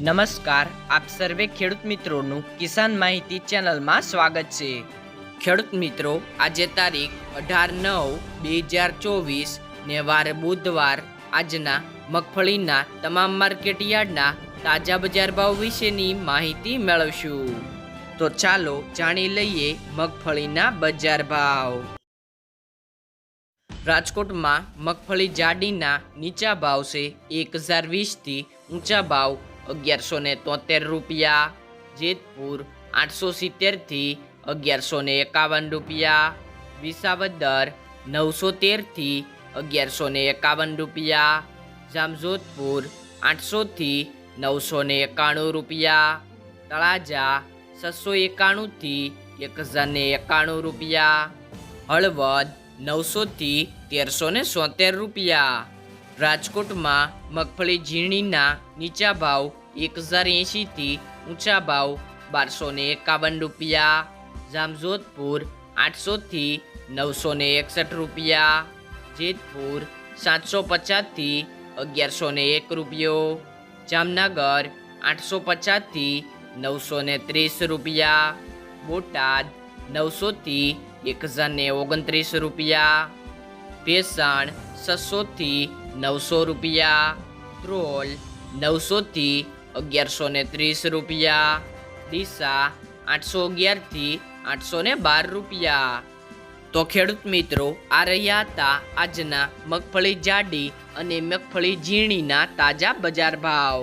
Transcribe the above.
નમસ્કાર, આપ સર્વે ખેડૂત મિત્રોનું કિસાન માહિતી ચેનલમાં સ્વાગત છે. ખેડૂત મિત્રો, આજે તારીખ અઢાર નવ બે હજાર ચોવીસ ને વાર બુધવાર, આજના મગફળીના તમામ માર્કેટ યાર્ડના તાજા બજાર ભાવ વિશેની માહિતી મેળવશું. તો ચાલો જાણી લઈએ મગફળીના બજાર ભાવ. રાજકોટમાં મગફળી જાડીના નીચા ભાવ છે એક હજાર વીસથી ઊંચા ભાવ અગિયારસો ને તોતેર રૂપિયા, જેતપુર આઠસો સિત્તેરથી અગિયારસો ને એકાવન રૂપિયા, વિસાવદર નવસો તેરથી અગિયારસો ને એકાવન રૂપિયા, જામજોધપુર આઠસોથી નવસો ને એકાણું રૂપિયા, તળાજા છસો એકાણુંથી એક હજાર ને એકાણું રૂપિયા, હળવદ નવસોથી તેરસો ને રૂપિયા. રાજકોટમાં મગફળી ઝીણીના નીચા ભાવ એક હજાર એંશીથી ઊંચા ભાવ બારસો ને એકાવન રૂપિયા. જામજોધપુર આઠસોથી નવસો ને એકસઠ રૂપિયા. જેતપુર સાતસો પચાસથી અગિયારસો ને એક રૂપિયો. જામનગર આઠસો પચાસથી નવસો ને ત્રીસ રૂપિયા. બોટાદ નવસોથી એક હજાર ને ઓગણત્રીસ રૂપિયા. ભેસાણ છસોથી નવસો રૂપિયા. ત્રોલ નવસોથી અગિયારસો ને ત્રીસ રૂપિયા. ડીસા, આઠસો અગિયારથી આઠસો ને બાર રૂપિયા. તો ખેડૂત મિત્રો, આ રહ્યા હતા આજના મગફળી જાડી અને મગફળી ઝીણીના તાજા બજાર ભાવ.